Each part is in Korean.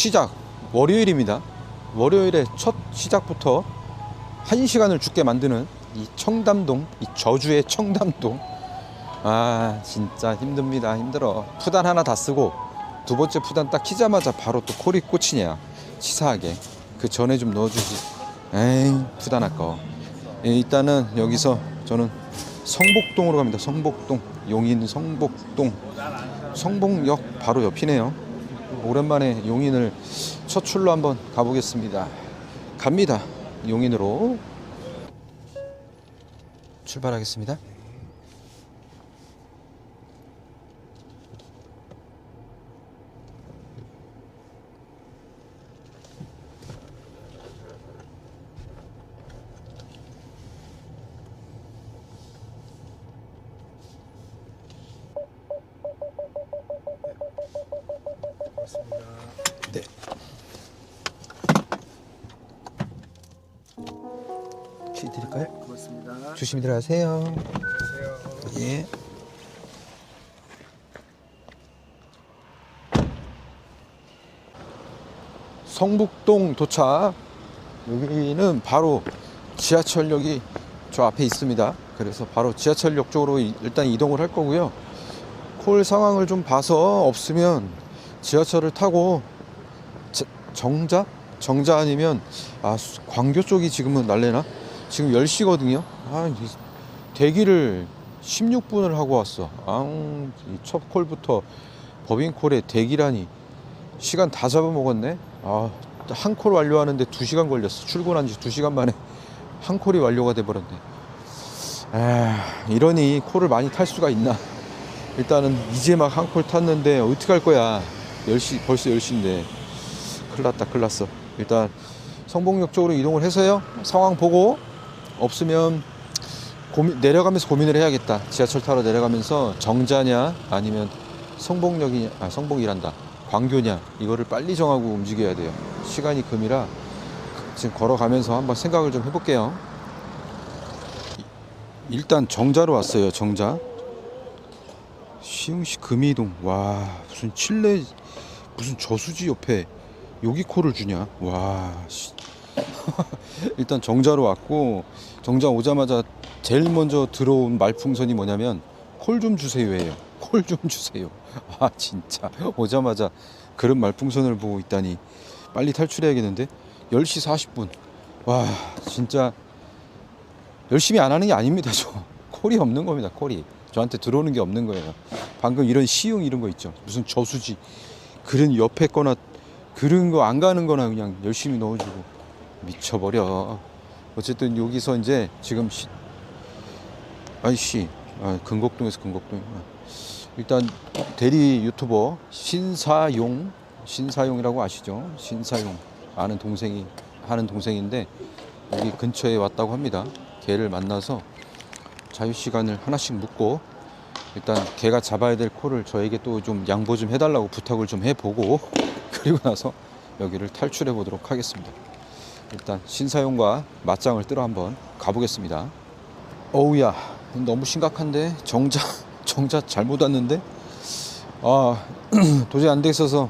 시작 월요일입니다. 월요일에 첫 시작부터 한 시간을 죽게 만드는 이 청담동, 이 저주의 청담동. 아 진짜 힘듭니다. 힘들어. 푸단 하나 다 쓰고 두 번째 푸단 딱 키자마자 바로 또 콜이 꽂히냐. 치사하게. 그 전에 좀 넣어주지. 에이 푸단 아까워. 예, 일단은 여기서 저는 성복동으로 갑니다. 성복동 용인 성복동 성복역 바로 옆이네요. 오랜만에 용인을 첫 출로 한번 가보겠습니다. 갑니다. 용인으로 출발하겠습니다. 조심히 들어가세요. 안녕하세요. 예. 성북동 도착. 여기는 바로 지하철역이 저 앞에 있습니다. 그래서 바로 지하철역 쪽으로 이- 일단 이동을 할 거고요. 콜 상황을 좀 봐서 없으면 지하철을 타고 자- 정자? 정자 아니면 아 수- 광교 쪽이 지금은 날래나? 지금 10시거든요. 아, 이 대기를 16분을 하고 왔어. 아, 첫 콜부터 법인 콜에 대기라니 시간 다 잡아먹었네. 아, 한 콜 완료하는데 2시간 걸렸어. 출근한 지 2시간 만에 한 콜이 완료가 돼 버렸네. 아, 이러니 콜을 많이 탈 수가 있나? 일단은 이제 막 한 콜 탔는데 어떻게 할 거야? 10시 벌써 10시인데. 큰일 났다. 큰일 났어. 일단 성봉역 쪽으로 이동을 해서요. 상황 보고 없으면 고민, 내려가면서 고민을 해야겠다. 지하철 타러 내려가면서 정자냐 아니면 성봉역이냐 아 성봉이란다. 광교냐 이거를 빨리 정하고 움직여야 돼요. 시간이 금이라 지금 걸어가면서 한번 생각을 좀 해볼게요. 일단 정자로 왔어요. 정자. 시흥시 금이동. 와 무슨 칠레 무슨 저수지 옆에 여기 코를 주냐. 와 씨. 일단 정자로 왔고 정자 오자마자 제일 먼저 들어온 말풍선이 뭐냐면 콜 좀 주세요예요. 콜 좀 주세요. 아 진짜 오자마자 그런 말풍선을 보고 있다니 빨리 탈출해야겠는데 10시 40분. 와 진짜 열심히 안 하는 게 아닙니다. 저 콜이 없는 겁니다. 콜이 저한테 들어오는 게 없는 거예요. 방금 이런 시흥 이런 거 있죠. 무슨 저수지 그런 옆에 거나 그런 거 안 가는 거나 그냥 열심히 넣어주고 미쳐버려. 어쨌든 여기서 이제 지금 시... 아이씨 아, 근곡동에서 근곡동 일단 대리 유튜버 신사용 신사용이라고 아시죠? 신사용 아는 동생이 하는 동생인데 여기 근처에 왔다고 합니다. 걔를 만나서 자유 시간을 하나씩 묻고 일단 걔가 잡아야 될 콜을 저에게 또 좀 양보 좀 해달라고 부탁을 좀 해보고 그리고 나서 여기를 탈출해 보도록 하겠습니다. 일단 신사용과 맞짱을 뜨러 한번 가보겠습니다. 어우야 너무 심각한데? 정자 정자 잘못 왔는데? 아 도저히 안 되겠어서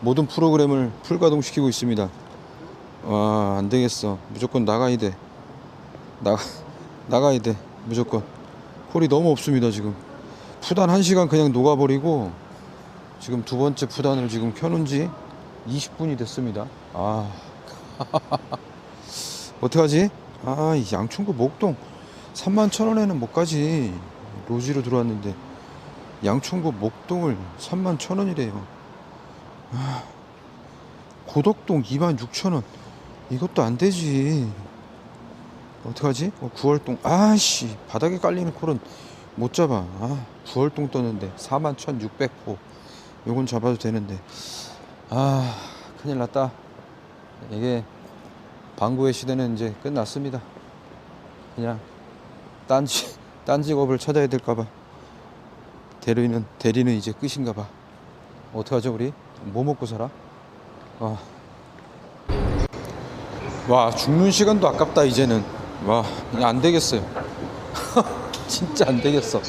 모든 프로그램을 풀가동시키고 있습니다. 와안 되겠어. 무조건 나가야 돼. 나가 나가야 돼. 무조건. 콜이 너무 없습니다 지금. 푸단 한 시간 그냥 녹아버리고 지금 두 번째 푸단을 지금 켜놓은 지 20분이 됐습니다. 아 어떡하지? 아, 이 양천구 목동 3만 천 원에는 못 가지. 로지로 들어왔는데 양천구 목동을 3만 천 원이래요. 아, 고덕동 2만 6천 원. 이것도 안 되지. 어떡하지? 어, 구월동 아씨 바닥에 깔리는 콜은 못 잡아. 아, 구월동 떴는데 4만 1,600호. 요건 잡아도 되는데. 아, 큰일 났다. 이게 방구의 시대는 이제 끝났습니다. 그냥 딴지 딴 직업을 찾아야 될까봐 대리는 대리는 이제 끝인가봐. 어떡하죠 우리? 뭐 먹고 살아? 아. 와 죽는 시간도 아깝다 이제는. 와 그냥 안 되겠어요. 진짜 안 되겠어.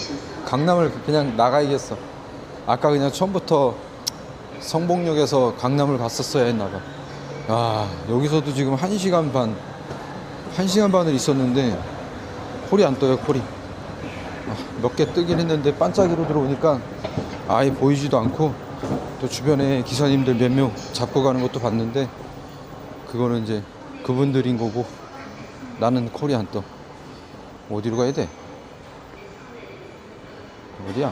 강남을 그냥 나가야겠어. 아까 그냥 처음부터 성복역에서 강남을 갔었어야 했나봐. 아, 여기서도 지금 1시간 반, 1시간 반을 있었는데, 콜이 안 떠요, 콜이. 아, 몇개 뜨긴 했는데, 반짝이로 들어오니까 아예 보이지도 않고, 또 주변에 기사님들 몇 명 잡고 가는 것도 봤는데, 그거는 이제 그분들인 거고, 나는 콜이 안 떠. 어디로 가야 돼? 어디야?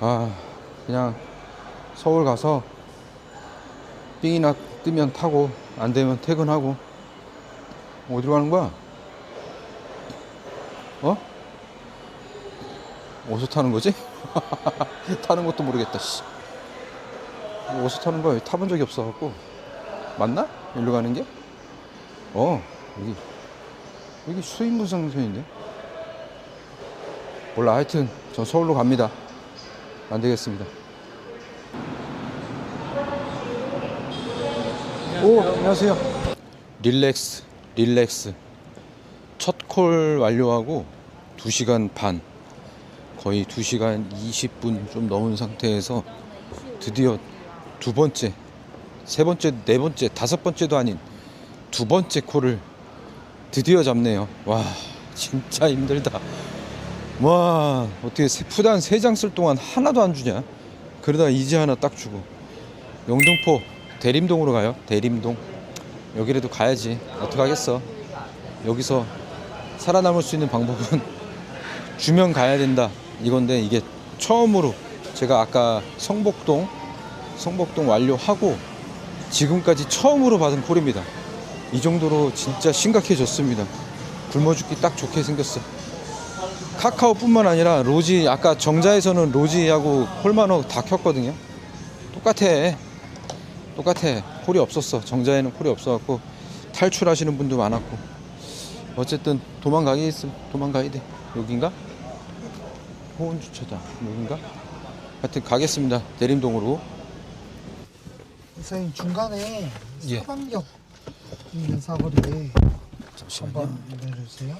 아, 그냥 서울 가서 삥이나 뜨면 타고 안 되면 퇴근하고 어디로 가는 거야? 어? 어디서 타는 거지? 타는 것도 모르겠다. 씨. 어디서 타는 거야? 타본 적이 없어갖고 맞나? 일로 가는 게? 어 여기 여기 수인무상선인데 몰라 하여튼 전 서울로 갑니다. 안 되겠습니다. 오, 안녕하세요. 릴렉스, 릴렉스. 첫 콜 완료하고 2시간 반, 거의 2시간 20분 좀 넘은 상태에서 드디어 두 번째, 세 번째, 네 번째, 다섯 번째도 아닌 두 번째 콜을 드디어 잡네요. 와, 진짜 힘들다. 와, 어떻게 세- 푸단 세 장 쓸 동안 하나도 안 주냐? 그러다 이제 하나 딱 주고. 영등포 대림동으로 가요. 대림동. 여기라도 가야지. 어떡하겠어. 여기서 살아남을 수 있는 방법은 주면 가야 된다. 이건데 이게 처음으로 제가 아까 성복동 성복동 완료하고 지금까지 처음으로 받은 콜입니다. 이 정도로 진짜 심각해졌습니다. 굶어 죽기 딱 좋게 생겼어. 카카오뿐만 아니라 로지 아까 정자에서는 로지하고 콜만호 다 켰거든요. 똑같아. 똑같아. 콜이 없었어. 정자에는 콜이 없어갖고 탈출하시는 분도 많았고. 어쨌든 도망가기 있음 도망가야 돼. 여긴가? 호원 주차장 여긴가? 하여튼 가겠습니다. 대림동으로. 선생님 중간에 예. 사방역 있는 사거리에 잠시만요. 한번 내려주세요.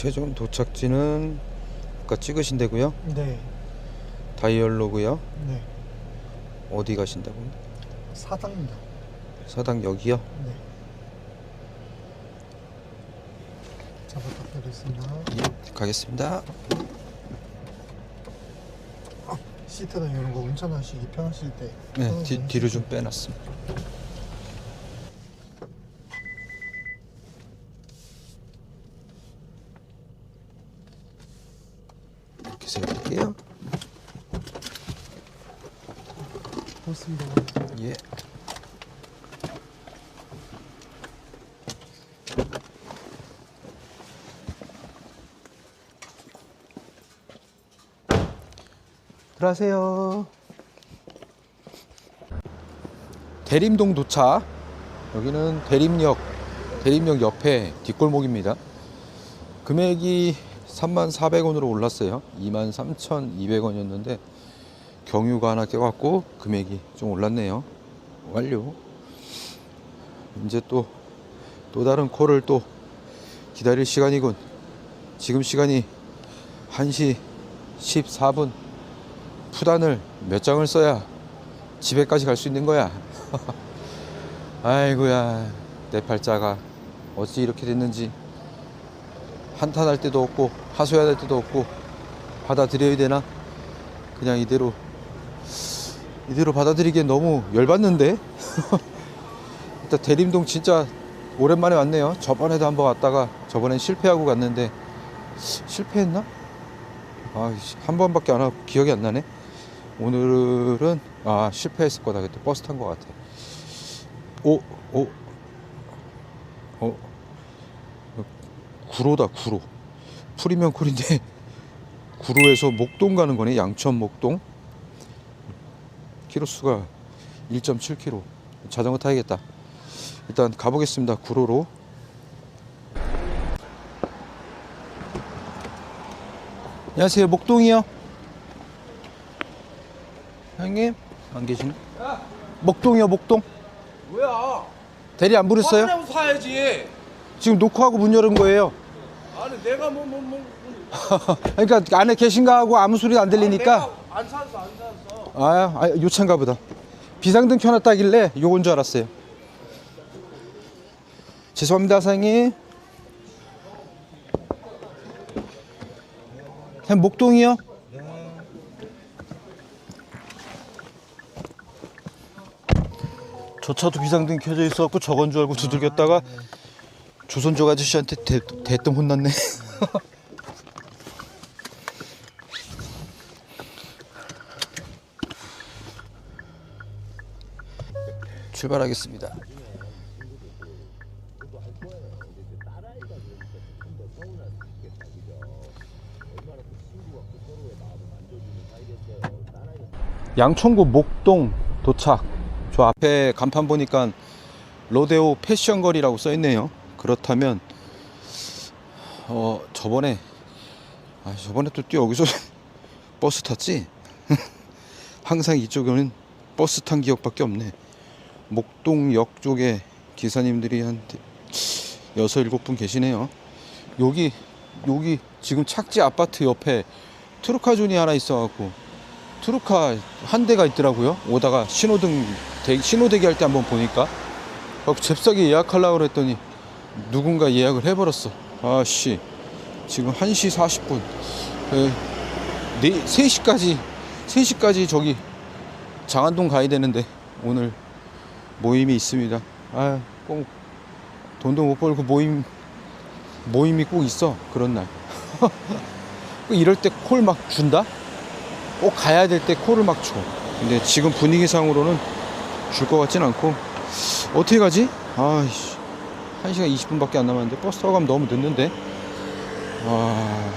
최종 도착지는 아까 찍으신 데고요. 네, 다이얼로고요. 네. 어디 가신다고요? 사당역. 사당역이요. 네. 자, 부탁드리겠습니다. 예, 가겠습니다. 시트나 이런 거 운전하시기 편하실 때. 네, 뒤, 뒤로 좀 빼놨습니다. 이렇게 세워드릴게요. 고맙습니다. 예. 들어가세요. 대림동 도착. 여기는 대림역, 대림역 옆에 뒷골목입니다. 금액이 3,400원으로 올랐어요. 23,200원이었는데 경유가 하나 껴갖고 금액이 좀 올랐네요. 완료. 이제 또, 또 다른 콜을 또 기다릴 시간이군. 지금 시간이 1시 14분. 푸단을 몇 장을 써야 집에까지 갈 수 있는 거야. 아이고야, 내 팔자가 어찌 이렇게 됐는지 한탄할 때도 없고 하소연할 때도 없고 받아들여야 되나? 그냥 이대로 이대로 받아들이기엔 너무 열받는데 일단 대림동 진짜 오랜만에 왔네요 저번에도 한번 왔다가 저번엔 실패하고 갔는데 실패했나? 아 한 번밖에 안 하고 기억이 안 나네 오늘은 아 실패했을 거다. 그때 버스 탄 거 같아. 오, 오, 어, 구로다 구로. 풀이면 쿨인데 구로에서 목동 가는 거네. 양천 목동. 키로수가 1.7km 자전거 타야겠다. 일단 가보겠습니다 구로로. 안녕하세요. 목동이요 형님 안 계시네 목동이요 목동 뭐야? 대리 안 부르셨어요? 화내고 사야지. 지금 녹화하고 문 열은 거예요. 아니 내가 뭐 뭐 뭐 그러니까 안에 계신가 하고 아무 소리도 안 들리니까 내가 안 샀어 안 샀어 아, 아 요찬가 보다. 비상등 켜놨다길래 요건 줄 알았어요. 죄송합니다, 사장님. 그냥 목동이요? 저 차도 비상등 켜져 있었고 저건 줄 알고 두들겼다가 조선족 아저씨한테 대, 대뜸 혼났네. 출발하겠습니다. 양천구 목동 도착. 저 앞에 간판 보니까 로데오 패션 거리라고 써 있네요. 그렇다면 어 저번에 아 저번에 또 여기서 버스 탔지? 항상 이쪽에는 버스 탄 기억밖에 없네. 목동역 쪽에 기사님들이 한 여섯 일곱 분 계시네요. 여기 여기 지금 착지 아파트 옆에 트루카존이 하나 있어갖고 트루카 한 대가 있더라고요. 오다가 신호등 대, 신호 대기 할 때 한번 보니까 어, 잽싸게 예약하려고 그랬더니 누군가 예약을 해버렸어. 아씨 지금 1시 40분 에, 네, 3시까지 3시까지 저기 장안동 가야 되는데 오늘 모임이 있습니다. 아, 꼭 돈도 못 벌고 모임 모임이 꼭 있어 그런 날. 꼭 이럴 때 콜 막 준다? 꼭 가야 될 때 콜을 막 줘. 근데 지금 분위기상으로는 줄 것 같진 않고 어떻게 가지? 아이씨. 1시간 20분밖에 안 남았는데 버스 타고 가면 너무 늦는데. 아.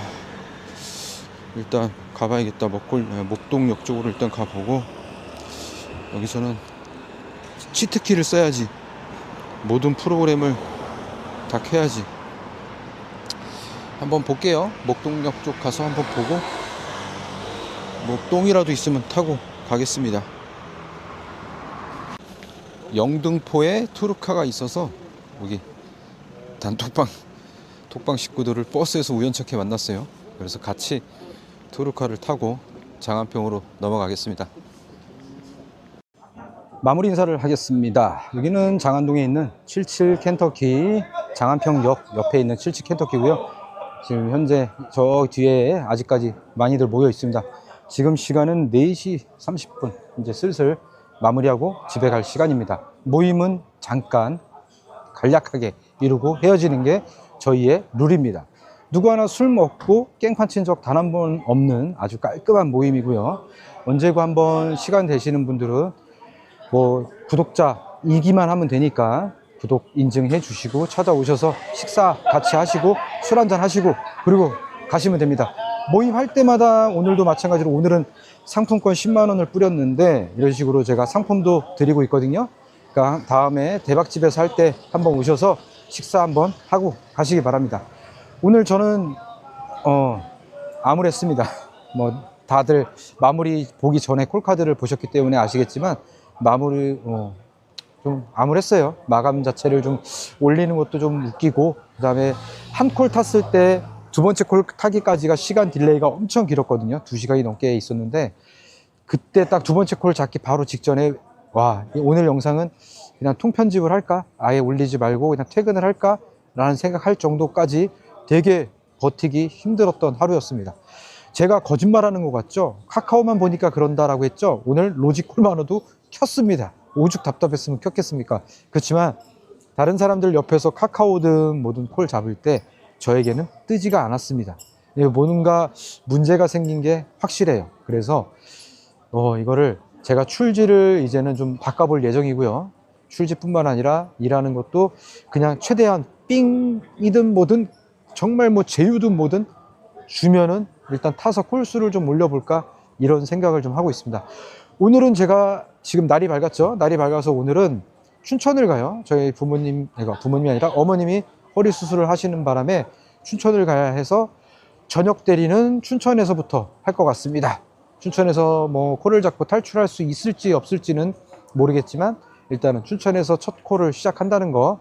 일단 가봐야겠다. 먹골 아, 목동역 쪽으로 일단 가보고 여기서는 치트키를 써야지. 모든 프로그램을 다 켜야지. 한번 볼게요. 목동역 쪽 가서 한번 보고 목동이라도 있으면 타고 가겠습니다. 영등포에 투르카가 있어서 여기 단톡방 톡방 식구들을 버스에서 우연찮게 만났어요. 그래서 같이 투르카를 타고 장안평으로 넘어가겠습니다. 마무리 인사를 하겠습니다. 여기는 장안동에 있는 77 켄터키 장안평역 옆에 있는 77 켄터키고요. 지금 현재 저 뒤에 아직까지 많이들 모여 있습니다. 지금 시간은 4시 30분. 이제 슬슬 마무리하고 집에 갈 시간입니다. 모임은 잠깐 간략하게 이루고 헤어지는 게 저희의 룰입니다. 누구 하나 술 먹고 깽판 친 적 단 한 번 없는 아주 깔끔한 모임이고요. 언제고 한번 시간 되시는 분들은 뭐 구독자 이기만 하면 되니까 구독 인증해 주시고 찾아오셔서 식사 같이 하시고 술 한잔 하시고 그리고 가시면 됩니다. 모임할 때마다 오늘도 마찬가지로 오늘은 상품권 10만 원을 뿌렸는데 이런 식으로 제가 상품도 드리고 있거든요. 그러니까 다음에 대박집에서 할 때 한번 오셔서 식사 한번 하고 가시기 바랍니다. 오늘 저는 어 암울했습니다. 뭐 다들 마무리 보기 전에 콜카드를 보셨기 때문에 아시겠지만 마무리 어, 좀 암울했어요. 마감 자체를 좀 올리는 것도 좀 웃기고 그다음에 한 콜 탔을 때 두 번째 콜 타기까지가 시간 딜레이가 엄청 길었거든요. 두 시간이 넘게 있었는데 그때 딱 두 번째 콜 잡기 바로 직전에 와 오늘 영상은 그냥 통편집을 할까 아예 올리지 말고 그냥 퇴근을 할까 라는 생각할 정도까지 되게 버티기 힘들었던 하루였습니다. 제가 거짓말하는 것 같죠? 카카오만 보니까 그런다라고 했죠? 오늘 로지콜만으로도 켰습니다. 오죽 답답했으면 켰겠습니까? 그렇지만 다른 사람들 옆에서 카카오든 뭐든 콜 잡을 때 저에게는 뜨지가 않았습니다. 예, 뭔가 문제가 생긴 게 확실해요. 그래서 어, 이거를 제가 출지를 이제는 좀 바꿔볼 예정이고요. 출지뿐만 아니라 일하는 것도 그냥 최대한 삥이든 뭐든 정말 뭐 제휴든 뭐든 주면은 일단 타서 콜수를 좀 올려볼까 이런 생각을 좀 하고 있습니다. 오늘은 제가 지금 날이 밝았죠. 날이 밝아서 오늘은 춘천을 가요. 저희 부모님, 부모님이 아니라 어머님이 허리 수술을 하시는 바람에 춘천을 가야 해서 저녁 대리는 춘천에서부터 할 것 같습니다. 춘천에서 뭐 코를 잡고 탈출할 수 있을지 없을지는 모르겠지만 일단은 춘천에서 첫 코를 시작한다는 거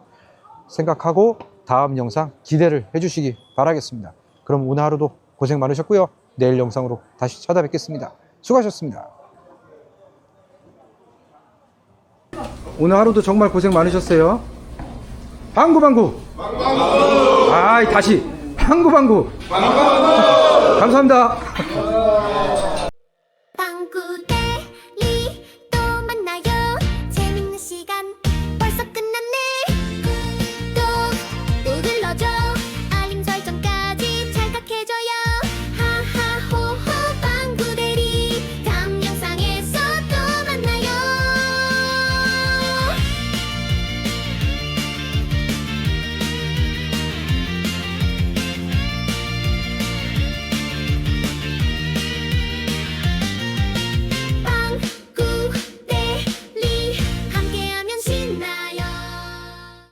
생각하고 다음 영상 기대를 해주시기 바라겠습니다. 그럼 오늘 하루도 고생 많으셨고요. 내일 영상으로 다시 찾아뵙겠습니다. 수고하셨습니다. 오늘 하루도 정말 고생 많으셨어요. 방구방구! 방구. 방구방구. 아, 다시. 방구방구. 방구방구. 감사합니다.